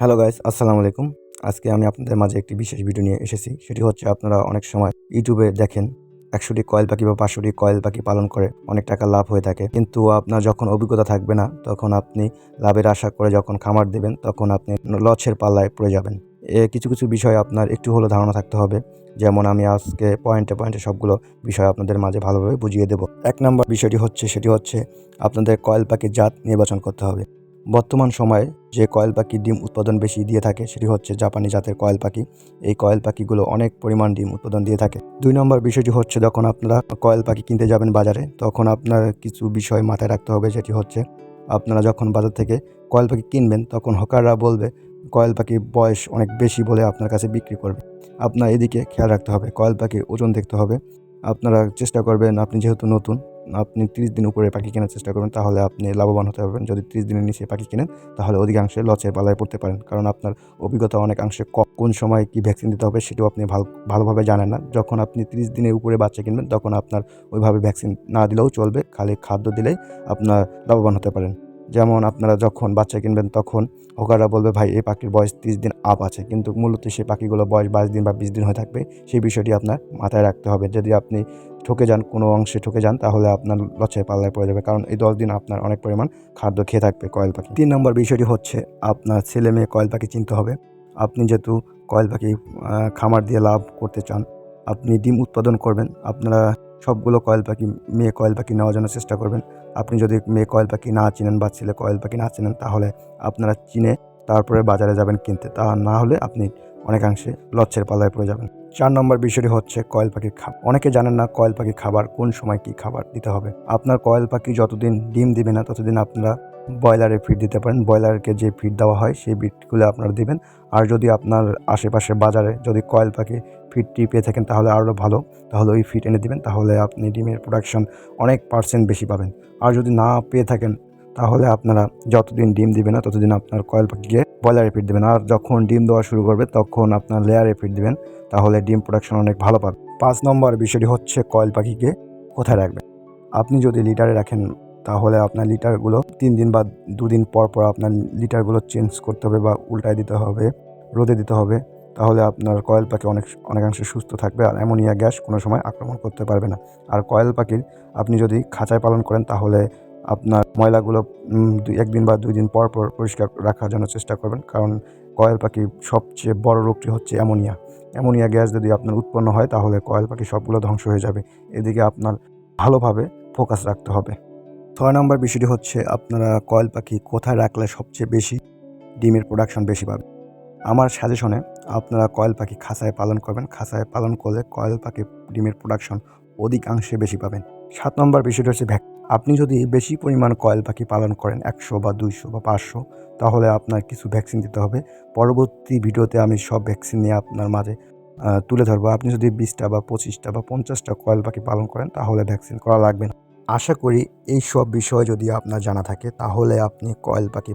Hello guys, আসসালামু আলাইকুম। আজকে আমি আপনাদের মাঝে একটি বিশেষ ভিডিও নিয়ে এসেছি। সেটি হচ্ছে আপনারা অনেক সময় ইউটিউবে দেখেন, একশোটি কয়েল পাখি বা পাঁচশোটি কয়েল পাখি পালন করে অনেক টাকা লাভ হয়ে থাকে। কিন্তু আপনার যখন অভিজ্ঞতা থাকবে না, তখন আপনি লাভের আশা করে যখন খামার দেবেন, তখন আপনি লছের পাল্লায় পড়ে যাবেন। এ কিছু কিছু বিষয় আপনার একটু হলেও ধারণা থাকতে হবে। যেমন আমি আজকে পয়েন্টে পয়েন্টে সবগুলো বিষয় আপনাদের মাঝে ভালোভাবে বুঝিয়ে দেব। এক নম্বর বিষয়টি হচ্ছে, সেটি হচ্ছে আপনাদের কয়েল পাখির জাত নির্বাচন করতে হবে। বর্তমান সময়ে যে কয়েল পাখি ডিম উৎপাদন বেশি দিয়ে থাকে সেটি হচ্ছে জাপানি জাতের কয়েল পাখি। এই কয়েল পাখিগুলো অনেক পরিমাণ ডিম উৎপাদন দিয়ে থাকে। দুই নম্বর বিষয়টি হচ্ছে যখন আপনারা কয়েল পাখি কিনতে যাবেন বাজারে, তখন আপনার কিছু বিষয় মাথায় রাখতে হবে যেটি হচ্ছে আপনারা যখন বাজার থেকে কয়েল পাখি কিনবেন, তখন হকাররা বলবে, কয়েল পাখির বয়স অনেক বেশি বলে আপনার কাছে বিক্রি করবে। আপনার এদিকে খেয়াল রাখতে হবে, কয়েল পাখির ওজন দেখতে হবে। আপনারা চেষ্টা করবেন, আপনি যেহেতু নতুন আপনি তিরিশ দিন উপরে পাখি কেনার চেষ্টা করবেন, তাহলে আপনি লাভবান হতে পারবেন। যদি তিরিশ দিনের নিচে পাখি কেনেন, তাহলে অধিকাংশে লচের পালায় পড়তে পারেন। কারণ আপনার অভিজ্ঞতা অনেকাংশে কোন সময় কি ভ্যাকসিন দিতে হবে সেটিও আপনি ভালো, ভালোভাবে জানেন না। যখন আপনি তিরিশ দিনের উপরে বাচ্চা কিনবেন, তখন আপনার ওইভাবে ভ্যাকসিন না দিলেও চলবে। খালি খাদ্য দিলেই আপনার লাভবান হতে পারেন। যেমন আপনারা যখন বাচ্চা কিনবেন তখন হোকাররা বলবে, ভাই, এই পাখির বয়স তিরিশ দিন আপ আছে। কিন্তু মূলত সেই পাখিগুলো বয়স বাইশ দিন বা বিশ দিন হয়ে থাকবে, সেই বিষয়টি আপনার মাথায় রাখতে হবে। যদি আপনি ঠকে যান, কোনো অংশে ঠকে যান, তাহলে আপনার লচ্ছায় পাল্লায় পড়ে যাবে। কারণ এই দশ দিন আপনার অনেক পরিমাণ খাদ্য খেয়ে থাকবে কয়েল পাখি। তিন নম্বর বিষয়টি হচ্ছে, আপনার ছেলে মেয়ে কয়েল পাখি চিনতে হবে। আপনি যেহেতু কয়েল পাখি খামার দিয়ে লাভ করতে চান, আপনি ডিম উৎপাদন করবেন। আপনারা সবগুলো কয়েল পাখি, মেয়ে কয়েল পাখি নেওয়ার জন্য চেষ্টা করবেন। আপনি যদি মেয়ে কয়েল পাখি না চিনেন বা ছেলে কয়েল পাখি না চিনেন, তাহলে আপনারা চিনে তারপরে বাজারে যাবেন কিনতে। তা না হলে আপনি অনেকাংশে লচ্ছের পাল্লায় পড়ে যাবেন। চার নম্বর বিষয়টি হচ্ছে কয়েল পাখির খাবার অনেকে জানেন না কয়েল পাখির খাবার কোন সময় কি খাবার দিতে হবে। আপনার কয়েল পাখি যতদিন ডিম দিবে না, ততদিন আপনারা ব্রয়লারে ফিড দিতে পারেন। ব্রয়লারকে যে ফিড দেওয়া হয়, সেই ফিডগুলো আপনারা দিবেন। আর যদি আপনার আশেপাশে বাজারে যদি কয়েল পাখি ফিডটি পেয়ে থাকেন, তাহলে আরও ভালো। তাহলে ওই ফিড এনে দিবেন, তাহলে আপনি ডিমের প্রোডাকশন অনেক পার্সেন্ট বেশি পাবেন। আর যদি না পেয়ে থাকেন, তাহলে আপনারা যতদিন ডিম দিবে না, ততদিন আপনার কয়েল পাখিকে ব্রয়লারে ফিড দেবেন। আর যখন ডিম দেওয়া শুরু করবে, তখন আপনার লেয়ারে ফিড দিবেন, তাহলে ডিম প্রোডাকশন অনেক ভালো পাবে। পাঁচ নম্বর বিষয়টি হচ্ছে কয়েল পাখিকে কোথায় রাখবেন? আপনি যদি লিটারে রাখেন, তাহলে আপনার লিটারগুলো তিন দিন বা দুদিন পর পর আপনার লিটারগুলো চেঞ্জ করতে হবে বা উল্টায় দিতে হবে, রোদে দিতে হবে। তাহলে আপনার কয়েল পাখি অনেক, অনেকাংশে সুস্থ থাকবে আর অ্যামোনিয়া গ্যাস কোনো সময় আক্রমণ করতে পারবে না। আর কয়েল পাখির আপনি যদি খাঁচায় পালন করেন তাহলে আপনার ময়লাগুলো একদিন বা দুই দিন পর পর পরিষ্কার রাখার জন্য চেষ্টা করবেন। কারণ কয়েল পাখির সবচেয়ে বড় রোগটি হচ্ছে অ্যামোনিয়া। অ্যামোনিয়া গ্যাস যদি আপনার উৎপন্ন হয় তাহলে কয়েল পাখি সবগুলো ধ্বংস হয়ে যাবে। এদিকে আপনার ভালোভাবে ফোকাস রাখতে হবে। ছয় নম্বর বিষয়টি হচ্ছে আপনারা কয়েল পাখি কোথায় রাখলে সবচেয়ে বেশি ডিমের প্রোডাকশন বেশি পাবে? আমার সাজেশনে আপনারা কয়েল পাখি খাঁচায় পালন করবেন। খাঁচায় পালন করলে কয়েল পাখি ডিমের প্রোডাকশন অধিকাংশে বেশি পাবেন। সাত নম্বর বিষয়টি হচ্ছে ভ্যাক আপনি যদি বেশি পরিমাণ কয়েল পাখি পালন করেন, একশো বা দুইশো বা পাঁচশো, তাহলে আপনার কিছু ভ্যাকসিন দিতে হবে। পরবর্তী ভিডিওতে আমি সব ভ্যাকসিন নিয়ে আপনার মাঝে তুলে ধরবো। আপনি যদি বিশটা বা পঁচিশটা বা পঞ্চাশটা কয়েল পাখি পালন করেন, তাহলে ভ্যাকসিন করা লাগবে না। আশা করি এই সব বিষয় যদি আপনার জানা থাকে, তাহলে আপনি কয়েল পাখি